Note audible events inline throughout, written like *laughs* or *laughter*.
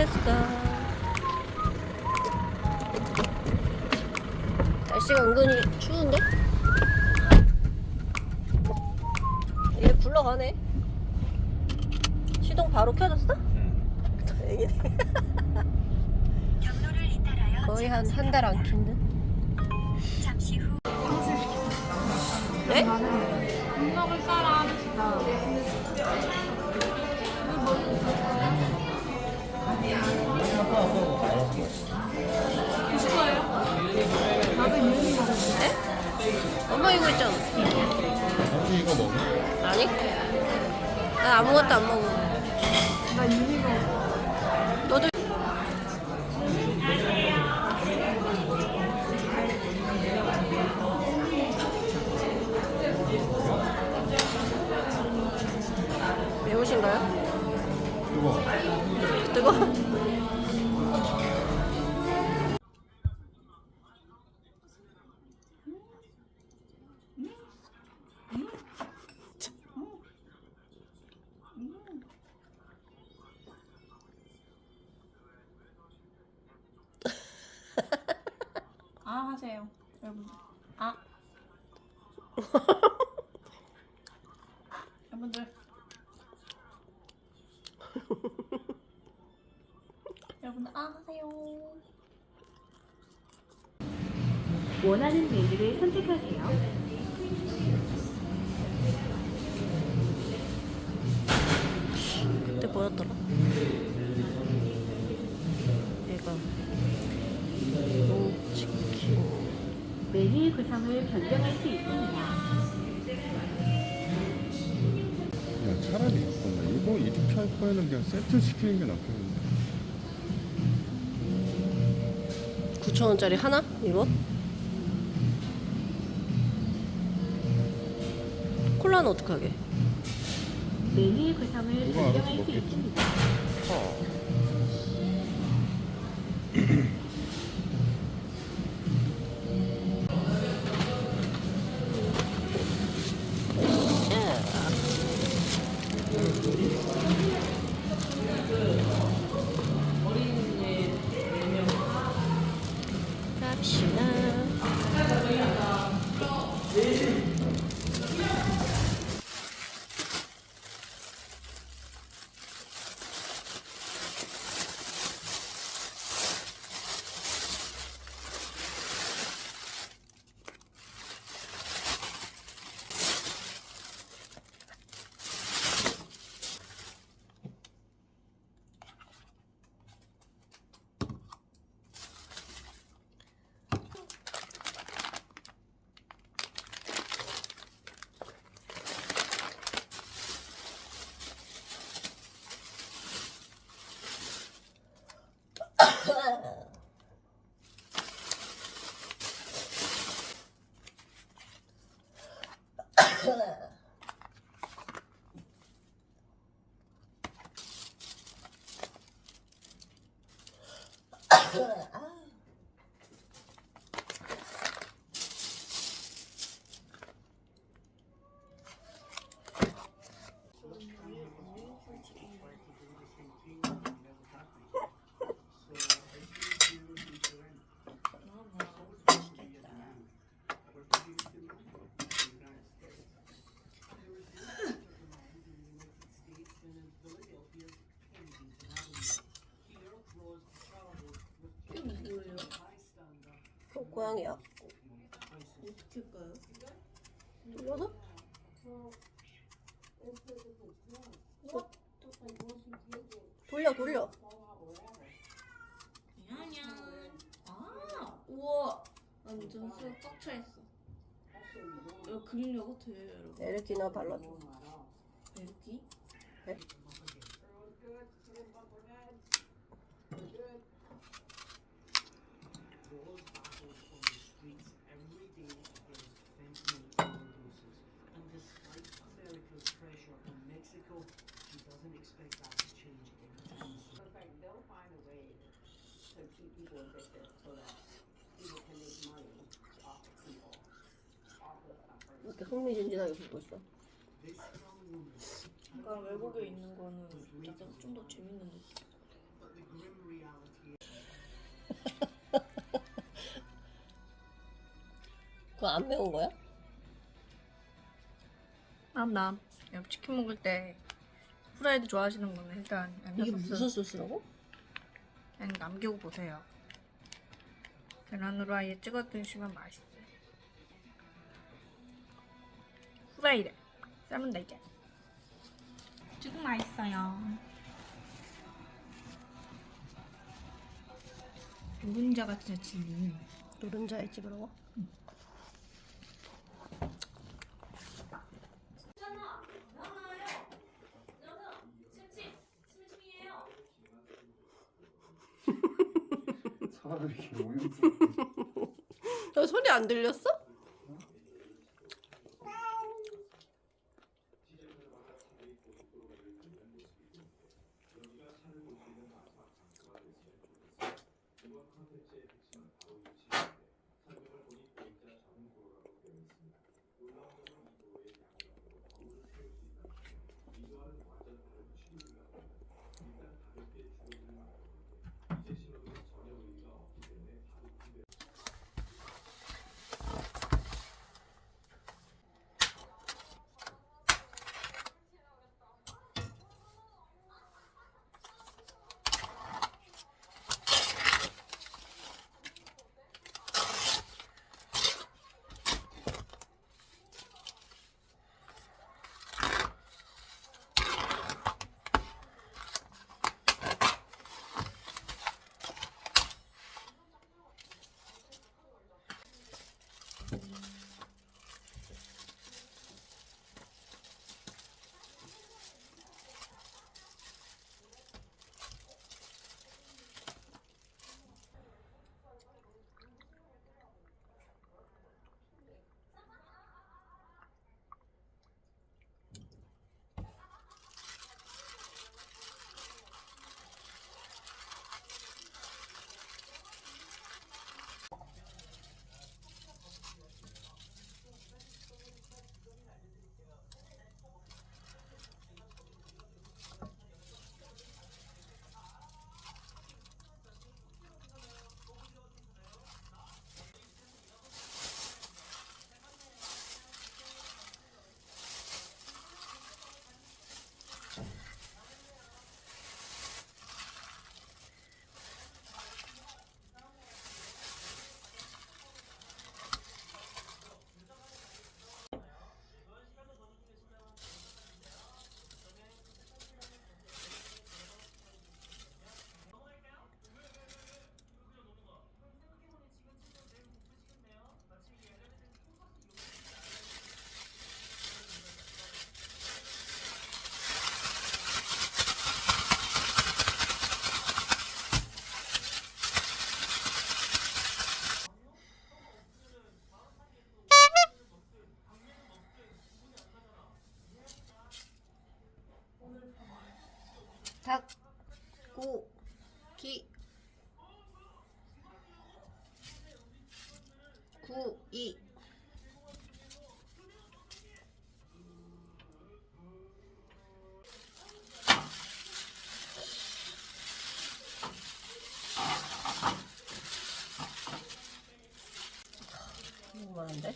Let's go. 날씨가 은근히 추운데? 얘 굴러가네. 시동 바로 켜졌어? 응. *laughs* 다행이네. 거의 한 한 달 안 킨데. 있잖아. 혹시 이거 먹어? 아니? 난 아무것도 안 먹어. 나먹 하세요, 여러분. 아. *laughs* 여러분들. 여러분들 아 하세요. 원하는 메뉴를 선택하세요. 메뉴 구성을 변경할 수 있습니다. 야 차라리 잠깐만 이거 이렇게 할 거에는 그냥 세트 시키는 게 낫겠는데 9,000원짜리 하나? 이거? 콜라는 어떡하게? 메뉴 구성을 변경할 수 먹겠지. 있습니다. 갑시 고양이야. 어떻게 까요? 눌러서? 돌려 돌려. 냥냥. 아, 우와. 완전 수꽉 차 있어. 이거 그림력 같아, 여러분. 에르기나 발라줘. 이렇게? 네? Expect that to change anytime soon. In fact, they'll find a way to keep people addicted so that people can make money off of people, off of suffering. 이렇게 흥미진진하게 보고 있어. This young woman, 약간 외국에 있는 거는 약간 좀 더 재밌는 느낌. but the grim reality 그거 안 매운 거야? 나 치킨 먹을 때 후라이드 좋아하시는 분은 일단 이게 양념 소스 무슨 소스라고? 그냥 남기고 보세요. 계란 후라이에 찍어 드시면 맛있어요. 후라이래. 삶은 달걀. 지금 맛있어요. 노른자 같은 칠리. 노른자에 찍으라 소리 안 들렸어? 닭, 고, 기, 구, 이. 너무 많은데?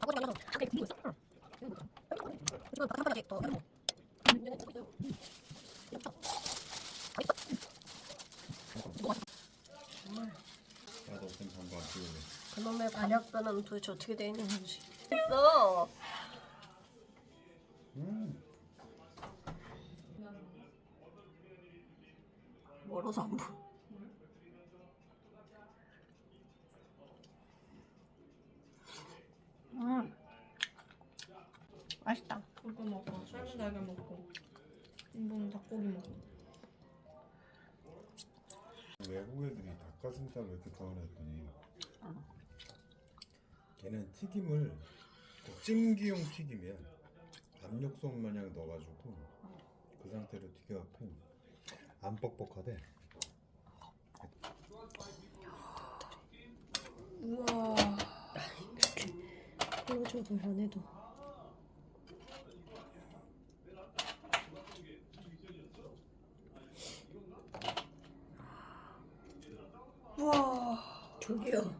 나도 어떤 장거 안 찍을래 그놈의 반약변은 도대체 어떻게 되어 있는 건지. 있어. 외국 애들이 닭가슴살 왜 이렇게 좋아하나 했더니 걔는 튀김을 그 찜기용 튀김이야. 압력솥 마냥 넣어가지고 그 상태로 튀겨갖고 안 뻑뻑하대. 우와. 클로즈업을 안 해도. 우와 저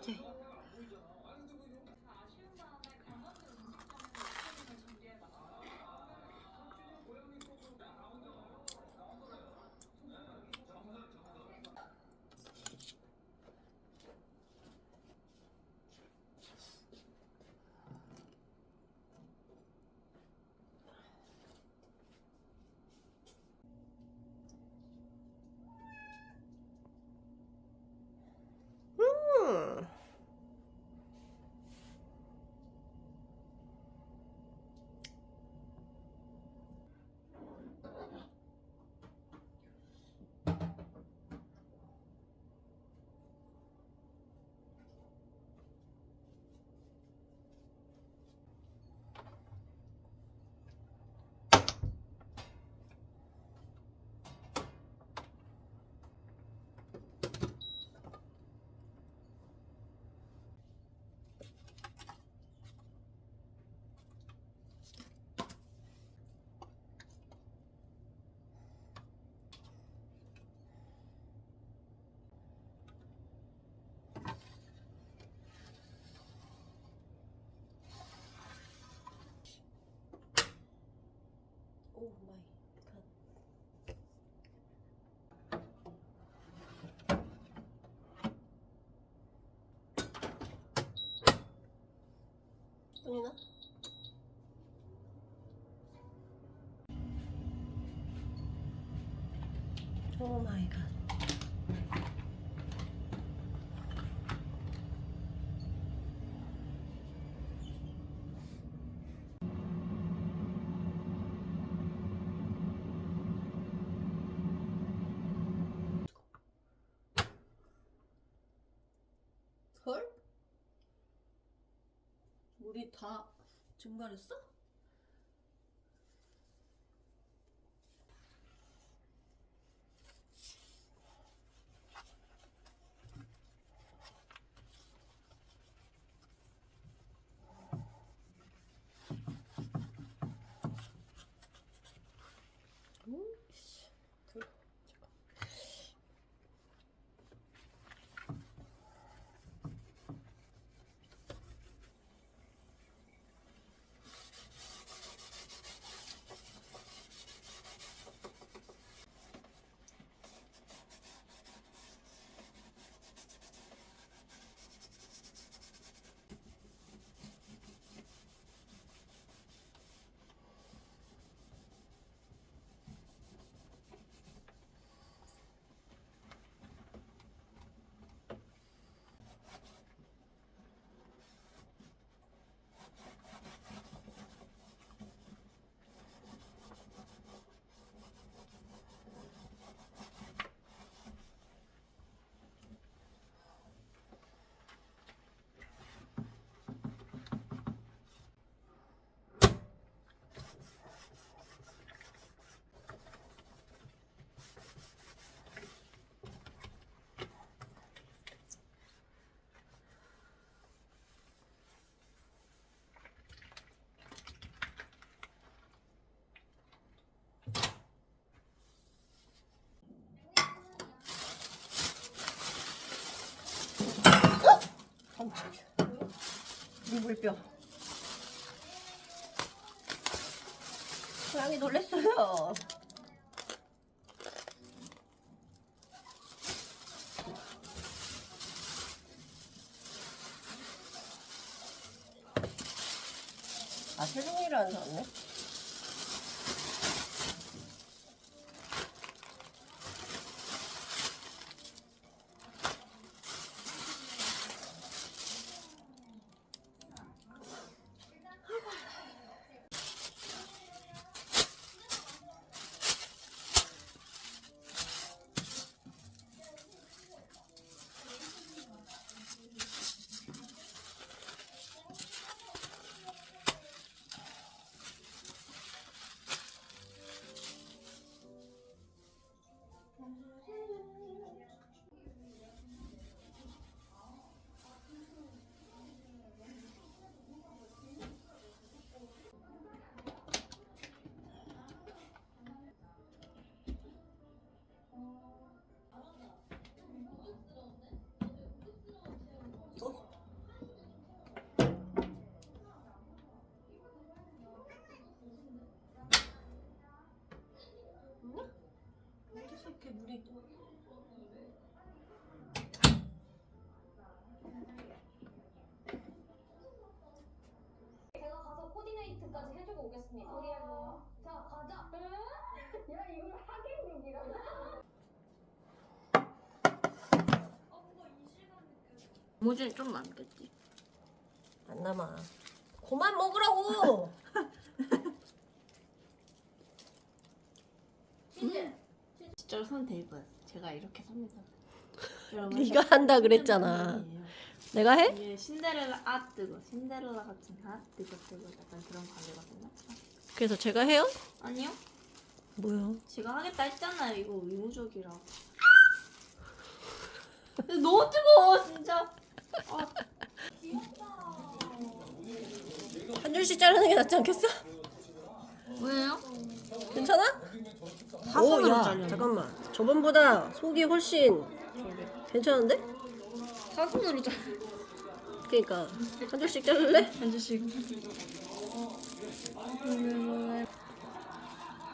어 따뜻해. 음. 오 마이 갓. 똥이나? 오 마이 갓. 물이 다 증발했어? 물뼈. 고양이 놀랬어요. 아, 세종이를 안 샀네? 해주고 오겠습니다. 어디에요? 자, 가자. *laughs* 야, 이걸 하객룩이라고? 무진 좀 남겠지. 안 남아. 그만 먹으라고! *laughs* 진짜로 손 대고요. 제가 이렇게 삽니다. 네가 한다 그랬잖아. 내가 해? 이게 신데렐라 아 뜨거 신데렐라 같은 아 뜨거 뜨거 약간 그런 가게거든요. 그래서 제가 해요? 아니요. 뭐야? 제가 하겠다 했잖아요. 이거 의무적이라고. 근데 너무 뜨거워 진짜. 아, 한 줄씩 자르는 게 낫지 않겠어? 왜요? 괜찮아? 오, 야, 잠깐만. 저번보다 속이 훨씬 괜찮은데? 사선으로 자. 그니까 한 줄씩 자를래? 한 줄씩.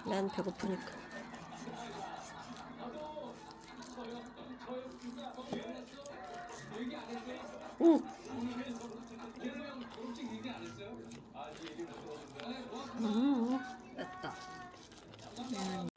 난 배고프니까. 응. 음. 맵다. 음.